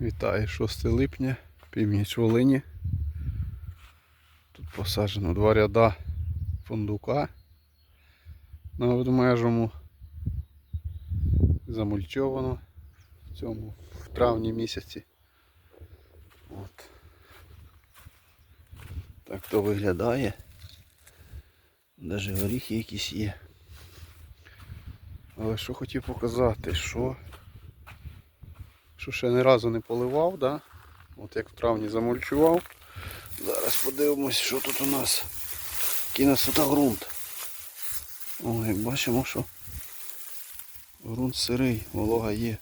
Вітаю 6 липня, північ Волині. Тут посаджено два ряда фундука на ведмежому. Замульчовано в цьому в травні місяці. От. Так то виглядає. Навіть горіхи якісь є. Але що хотів показати, що що ще ні разу не поливав, да? От як в травні замульчував. Зараз подивимось, що тут у нас. Який у ґрунт. О, як бачимо, що ґрунт сирий, волога є.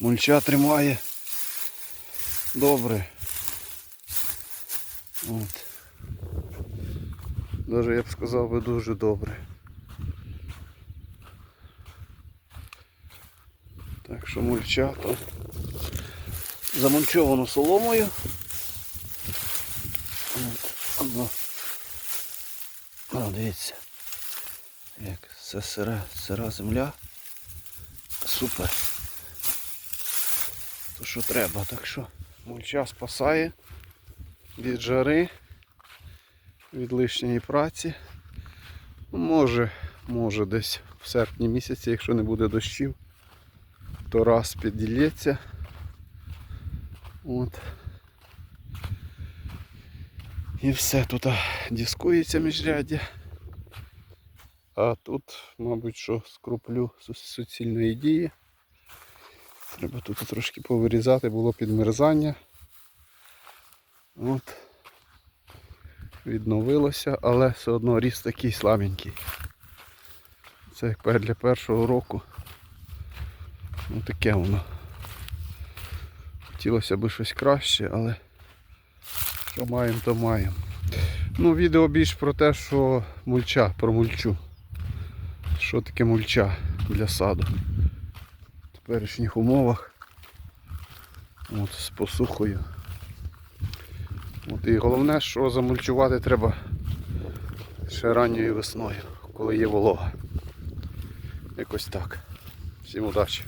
Мульча тримає. Добре. От. Даже я б сказав би дуже добре. Так що мульча то замульчовано соломою. Одно. О, дивіться. Як це сира, сира земля. Супер. То що треба, так що мульча спасає від жари, від лишньої праці. Ну, Може, може десь в серпні місяці, якщо не буде дощів то раз підділється. От. І все тут дискується міжряддя. А тут, мабуть, що скруплю суцільної дії. Треба тут трошки повирізати, було підмерзання. От. Відновилося, але все одно ріс такий слабенький. Це як для першого року. Ну таке воно. Хотілося б щось краще, але що маємо, то маємо. Ну, відео більш про те, що мульча, про мульчу. Що таке мульча для саду. В теперішніх умовах. От, з посухою. От, і головне, що замульчувати треба ще ранньою весною, коли є волога. Якось так. Всім удачі!